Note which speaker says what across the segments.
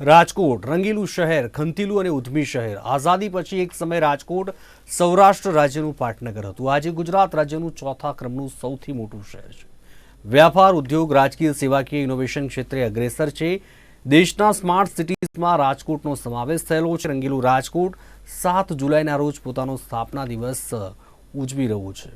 Speaker 1: રાજકોટ, રંગીલું શહેર, ખંતીલું અને ઉધમી શહેર. આઝાદી પછી એક સમય રાજકોટ સૌરાષ્ટ્ર રાજ્યનું પાટનગર હતું. આજે ગુજરાત રાજ્યનું ચોથા ક્રમનું સૌથી મોટું શહેર છે. વ્યાપાર, ઉદ્યોગ, રાજકીય, સેવાકીય ઇનોવેશન ક્ષેત્રે અગ્રેસર છે. દેશના સ્માર્ટ સિટીઝમાં રાજકોટનો સમાવેશ થયેલો છે. રંગીલું રાજકોટ સાત જુલાઈના રોજ પોતાનો સ્થાપના દિવસ ઉજવી રહ્યું છે.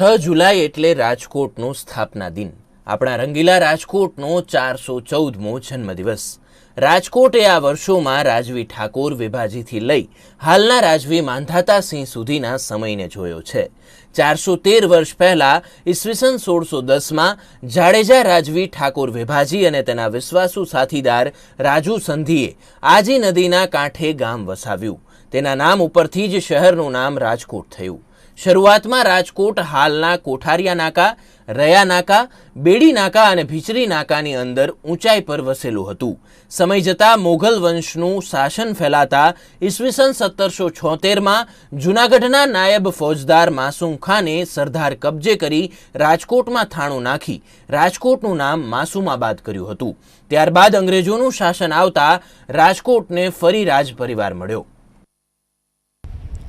Speaker 2: છ જુલાઈ એટલે રાજકોટનો સ્થાપના દિન. આપણા રંગીલા રાજકોટનો ચારસો ચૌદમો જન્મદિવસ. રાજકોટ એ આ વર્ષોમાં રાજવી ઠાકોર વિભાજીથી લઈ હાલના રાજવી માંધાતાસિંહ સુધીના સમયને જોયો છે. ચારસો તેર વર્ષ પહેલાં ઈસવીસન સોળસો દસમાં જાડેજા રાજવી ઠાકોર વિભાજી અને તેના વિશ્વાસુ સાથીદાર રાજુ સંધિએ આજી નદીના કાંઠે ગામ વસાવ્યું. તેના નામ ઉપરથી જ શહેરનું નામ રાજકોટ થયું. શરૂઆતમાં રાજકોટ, હાલના કોઠારિયા નાકા રયા નાકા, બેડી નાકા અને ભીચરી નાકાની અંદર ઊંચાઈ પર વસેલું હતું. સમય જતાં મોગલ વંશનું શાસન ફેલાતા ઈસવીસન સત્તરસો છોતેરમાં જૂનાગઢના નાયબ ફોજદાર માસૂમ ખાને સરદાર કબજે કરી રાજકોટમાં થાણું નાખી, રાજકોટનું નામ માસુમાબાદ કર્યું હતું. ત્યારબાદ અંગ્રેજોનું શાસન આવતા રાજકોટને ફરી રાજ પરિવાર મળ્યો.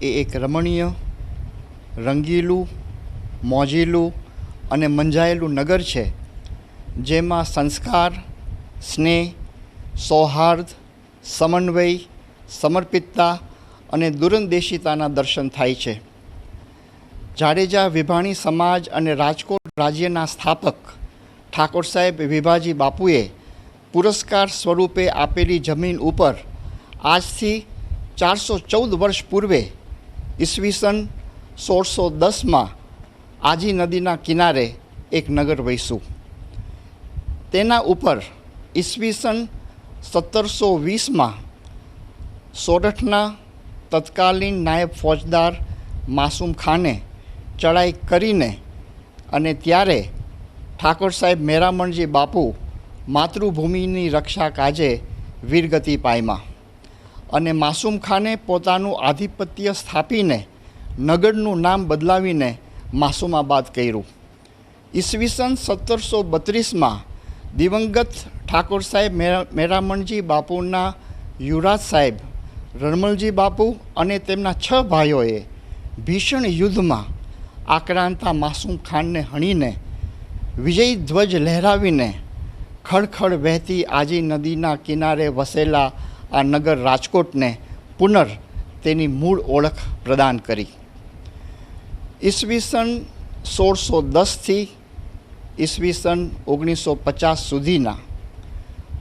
Speaker 3: એ એક રમણીય રંગીલું, મોજીલું અને મંજાયેલું નગર છે, જેમાં સંસ્કાર, સ્નેહ, સૌહાર્દ, સમન્વય, સમર્પિતતા અને દૂરંદેશિતાના દર્શન થાય છે. જાડેજા વિભાણી સમાજ અને રાજકોટ રાજ્યના સ્થાપક ઠાકોર સાહેબ વિભાજી બાપુએ પુરસ્કાર સ્વરૂપે આપેલી જમીન ઉપર આજથી ચારસો ચૌદ વર્ષ પૂર્વે ઈસવીસન સોળસો દસમાં આજી નદીના કિનારે એક નગર વસ્યું તેના ઉપર ઈસવીસન સત્તરસો વીસમાં સોરઠના તત્કાલીન નાયબ ફોજદાર માસૂમ ખાને ચડાઈ કરીને અને ત્યારે ઠાકોર સાહેબ મેરામણજી બાપુ માતૃભૂમિની રક્ષા કાજે વીરગતિ પાયમાં. અને માસૂમ ખાને પોતાનું આધિપત્ય સ્થાપીને નગરનું નામ બદલાવીને માસુમાબાદ કર્યું. ઈસવીસન સત્તરસો બત્રીસમાં દિવંગત ઠાકોર સાહેબ મેરા, મેરામણજી બાપુના યુવરાજ સાહેબ, રણમલજી બાપુ અને તેમના છ ભાઈઓએ ભીષણ યુદ્ધમાં આક્રાંતા માસૂમ ખાનને હણીને વિજય ધ્વજ લહેરાવીને ખડખડ વહેતી આજી નદીના કિનારે વસેલા આ નગર રાજકોટને પુનર તેની મૂળ ઓળખ પ્રદાન કરી. ઈસવીસન સોળસો દસથી ઈસવીસન ઓગણીસો પચાસ સુધીના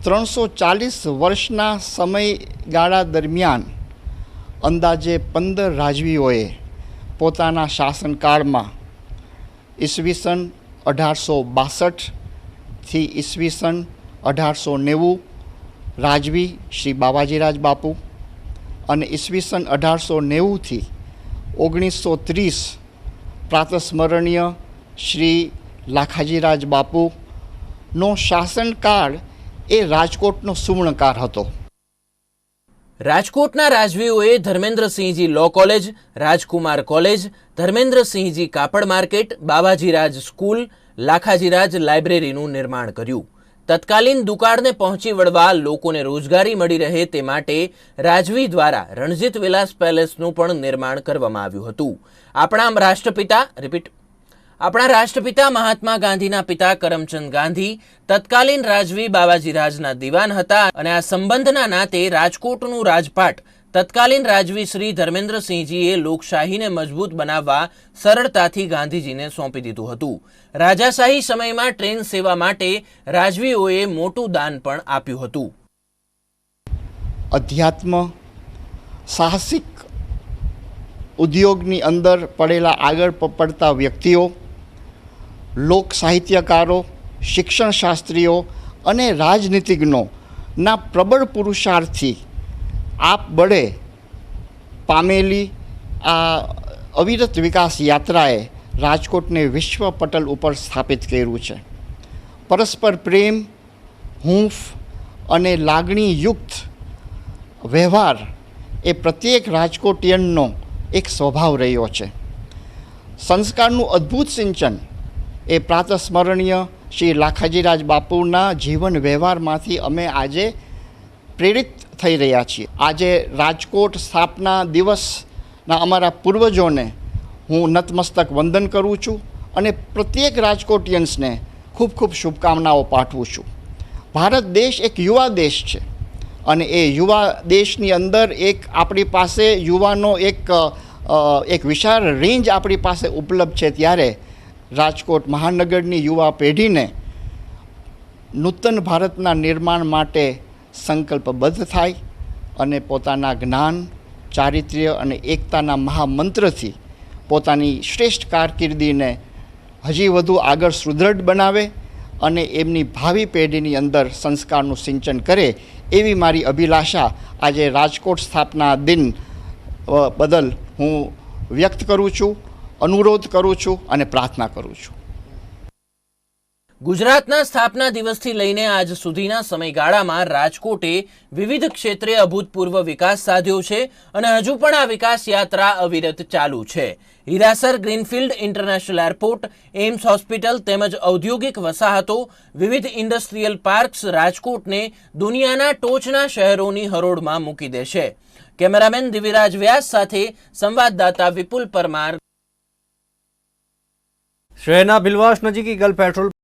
Speaker 3: ત્રણસો ચાલીસ વર્ષના સમયગાળા દરમિયાન અંદાજે પંદર રાજવીઓએ પોતાના શાસનકાળમાં ઈસવીસન અઢારસો બાસઠથી ઈસવીસન અઢારસો નેવું રાજવી શ્રી બાવાજીરાજ બાપુ અને ઈસવીસન અઢારસો નેવુંથી ઓગણીસો ત્રીસ પ્રાતસ્મરણીય શ્રી લાખાજીરાજ બાપુનો શાસનકાળ એ રાજકોટનો સુવર્ણકાળ હતો.
Speaker 2: રાજકોટના રાજવીઓએ ધર્મેન્દ્રસિંહજી લો કોલેજ, રાજકુમાર કોલેજ, ધર્મેન્દ્રસિંહજી કાપડ માર્કેટ, બાબાજીરાજ સ્કૂલ, લાખાજીરાજ લાઇબ્રેરીનું નિર્માણ કર્યું. તત્કાલીન દુકાળને પહોંચી વળવા લોકોને રોજગારી મળી રહે તે માટે રાજવી દ્વારા રણજીત વિલાસ પેલેસનું પણ નિર્માણ કરવામાં આવ્યું હતું. આપણા રાષ્ટ્રપિતા, રિપીટ, આપણા રાષ્ટ્રપિતા મહાત્મા ગાંધીના પિતા કરમચંદ ગાંધી, તત્કાલીન રાજવી બાવાજી રાજના દિવાન હતા અને આ સંબંધના નાતે રાજકોટનું રાજપાટ તત્કાલીન રાજવી શ્રી ધર્મેન્દ્રસિંહજીએ લોકશાહીને મજબૂત બનાવવા સરળતાથી ગાંધીજીને સોંપી દીધું હતું. રાજાશાહી સમયમાં ટ્રેન સેવા માટે રાજવીઓએ મોટું દાન પણ આપ્યું હતું.
Speaker 3: અધ્યાત્મ સાહસિક ઉદ્યોગની અંદર પડેલા આગળ પડતા વ્યક્તિઓ, લોક સાહિત્યકારો, શિક્ષણશાસ્ત્રીઓ અને રાજનીતિજ્ઞોના પ્રબળ પુરુષાર્થથી આપ બળે પામેલી આ અવિરત વિકાસ યાત્રાએ રાજકોટને વિશ્વ પટલ ઉપર સ્થાપિત કર્યું છે. પરસ્પર પ્રેમ, હૂંફ અને લાગણીયુક્ત વ્યવહાર એ પ્રત્યેક રાજકોટિયનનો એક સ્વભાવ રહ્યો છે. સંસ્કારનું અદ્ભુત સિંચન એ પ્રાતસ્મરણીય શ્રી લાખાજીરાજ બાપુના જીવન વ્યવહારમાંથી અમે આજે પ્રેરિત થઈ રહ્યા છીએ. આજે રાજકોટ સ્થાપના દિવસના અમારા પૂર્વજોને હું નતમસ્તક વંદન કરું છું અને પ્રત્યેક રાજકોટિયન્સને ખૂબ ખૂબ શુભકામનાઓ પાઠવું છું. ભારત દેશ એક યુવા દેશ છે અને એ યુવા દેશની અંદર એક આપણી પાસે યુવાનો એક એક વિશાળ રેન્જ આપણી પાસે ઉપલબ્ધ છે ત્યારે રાજકોટ મહાનગરની યુવા પેઢીને નૂતન ભારતના નિર્માણ માટે સંકલ્પબદ્ધ થાય અને પોતાના જ્ઞાન, ચારિત્ર્ય અને એકતાના મહામંત્રથી પોતાની શ્રેષ્ઠ કારકિર્દીને હજી વધુ આગળ સુદૃઢ બનાવે અને એમની ભાવિ પેઢીની અંદર સંસ્કારનું સિંચન કરે એવી મારી અભિલાષા આજે રાજકોટ સ્થાપના દિન બદલ હું વ્યક્ત કરું છું, અનુરોધ કરું છું અને પ્રાર્થના કરું છું.
Speaker 2: ગુજરાતના સ્થાપના દિવસથી લઈને આજ સુધીના સમયગાળામાં રાજકોટે વિવિધ ક્ષેત્રે અભૂતપૂર્વ વિકાસ સાધ્યો છે અને હજુ પણ આ વિકાસ યાત્રા અવિરત ચાલુ છે. Hirasar greenfield international airport AIIMS hospital તેમજ ઔદ્યોગિક વસાહતો, વિવિધ ઇન્ડસ્ટ્રીયલ પાર્ક્સ રાજકોટને દુનિયાના ટોચના શહેરોની હરોળમાં મૂકી દેશે કેમેરામેન દિવિરાજ વ્યાસ સાથે સંવાદદાતા વિપુલ પરમાર.
Speaker 1: શહેરના ભિલવાસ નજીક ઇગલ પેટ્રોલ